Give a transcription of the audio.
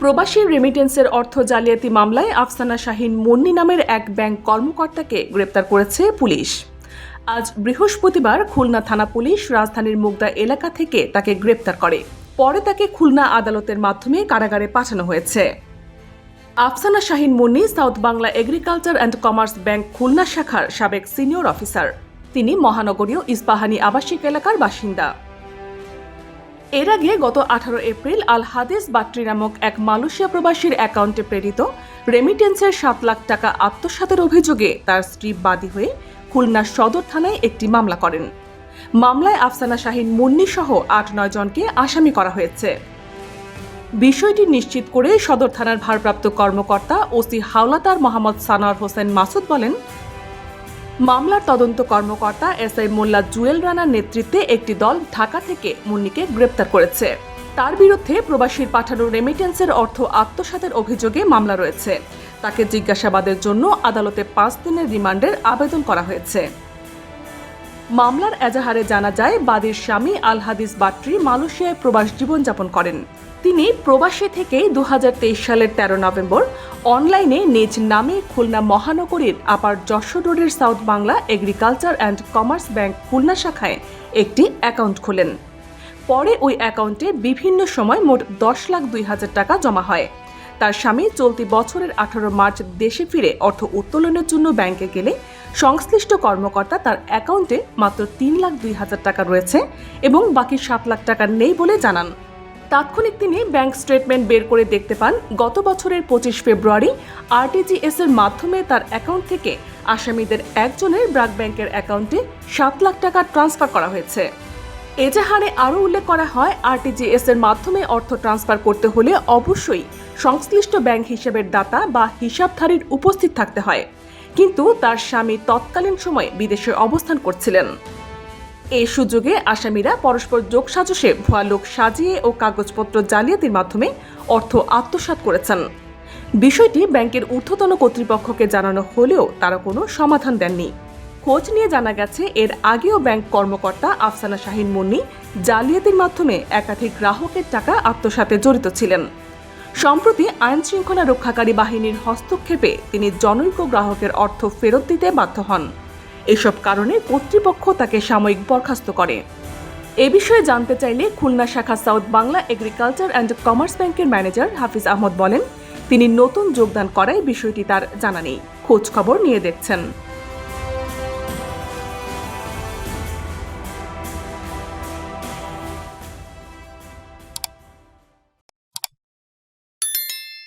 প্রবাসী রেমিটেন্সের অর্থ জালিয়াতি মামলায় আফসানা শাহিন মুন্নি নামের এক ব্যাংক কর্মকর্তাকে গ্রেপ্তার করেছে পুলিশ। আজ বৃহস্পতিবার খুলনা থানা পুলিশ রাজধানীর মুগদা এলাকা থেকে তাকে গ্রেপ্তার করে। পরে তাকে খুলনা আদালতের মাধ্যমে কারাগারে পাঠানো হয়েছে। Afsana Shahin Munni south Bangla agriculture and commerce bank Khulna শাখার সাবেক সিনিয়র অফিসার। তিনি মহানগরীয় ইস্পাহানি আবাসিক এলাকার বাসিন্দা। এর আগে গত আঠারো এপ্রিল আল হাদিস বাট্রি নামক এক মালয়েশিয়া প্রবাসীর অ্যাকাউন্টে প্রেরিত রেমিটেন্সের সাত লাখ টাকা আত্মসাতের অভিযোগে তার স্ত্রী বাদী হয়ে খুলনা সদর থানায় একটি মামলা করেন। মামলায় আফসানা শাহিন মুন্নি সহ আট নয় জনকে আসামি করা হয়েছে। বিষয়টি নিশ্চিত করে সদর থানার ভারপ্রাপ্ত কর্মকর্তা ওসি হাওলাদার মোহাম্মদ সানোয়ার হোসেন মাসুদ বলেন মামলার তদন্ত কর্মকর্তা এস আই মোল্লা জুয়েল রানার নেতৃত্বে একটি দল ঢাকা থেকে মুন্নিকে গ্রেপ্তার করেছে। তার বিরুদ্ধে প্রবাসীর পাঠানো রেমিটেন্সের অর্থ আত্মসাতের অভিযোগে মামলা রয়েছে। তাকে জিজ্ঞাসাবাদের জন্য আদালতে পাঁচ দিনের রিমান্ডের আবেদন করা হয়েছে। মামলার এজাহারে জানা যায়, বাদীর স্বামী আল হাদিস বাট্রি মালয়েশিয়ায় প্রবাস জীবনযাপন করেন। তিনি প্রবাসী দুহাজার তেইশ সালের তেরো নভেম্বর অনলাইনে নিজ নামে খুলনা মহানগরীর আপার যশোর রোডের south Bangla agriculture and commerce bank Khulna শাখায় একটি অ্যাকাউন্ট খোলেন। পরে ওই অ্যাকাউন্টে বিভিন্ন সময় মোট দশ লাখ দুই হাজার টাকা জমা হয়। তার স্বামী চলতি বছরের আঠারো মার্চ দেশে ফিরে অর্থ উত্তোলনের জন্য ব্যাংকে গেলে সংশ্লিষ্ট কর্মকর্তা তার অ্যাকাউন্টে মাত্র তিন লাখ দুই হাজার টাকা রয়েছে এবং বাকি সাত লাখ টাকা নেই বলে জানান। তাৎক্ষণিক তিনি ব্যাংক স্টেটমেন্ট বের করে দেখতে পান, গত বছরের পঁচিশ ফেব্রুয়ারি আরটিজিএস এর মাধ্যমে তার অ্যাকাউন্ট থেকে আসামিদের একজনের ব্রাক ব্যাংকের অ্যাকাউন্টে সাত লাখ টাকা ট্রান্সফার করা হয়েছে। এজাহারে আরও উল্লেখ করা হয়, আরটিজিএস এর মাধ্যমে অর্থ ট্রান্সফার করতে হলে অবশ্যই সংশ্লিষ্ট ব্যাংক হিসেবের দাতা বা হিসাবধারীর উপস্থিত থাকতে হয়। কিন্তু তার স্বামী তৎকালীন সময়ে বিদেশে অবস্থান করছিলেন। এই সুযোগে আসামিরা পরস্পর যোগসাজশে ভুয়া লোক সাজিয়ে ও কাগজপত্র জালিয়াতির মাধ্যমে অর্থ আত্মসাৎ করেছেন। বিষয়টি ব্যাংকের ঊর্ধ্বতন কর্তৃপক্ষকে জানানো হলেও তারা কোনো সমাধান দেননি। খোঁজ নিয়ে জানা গেছে, এর আগেও ব্যাংক কর্মকর্তা আফসানা শাহিন মুন্নি জালিয়াতির মাধ্যমে একাধিক গ্রাহকের টাকা আত্মসাতে জড়িত ছিলেন। সম্প্রতি আইন শৃঙ্খলা রক্ষাকারী বাহিনীর হস্তক্ষেপে তিনি জনৈক গ্রাহকের অর্থ ফেরত দিতে বাধ্য হন। এসব কারণে কর্তৃপক্ষ তাকে সাময়িক বরখাস্ত করে। এ বিষয়ে জানতে চাইলে খুলনা শাখা south Bangla agriculture and commerce ব্যাংকের ম্যানেজার হাফিজ আহমদ বলেন, তিনি নতুন যোগদান করায় বিষয়টি তার জানা নেই। খোঁজ খবর নিয়ে দেখছেন।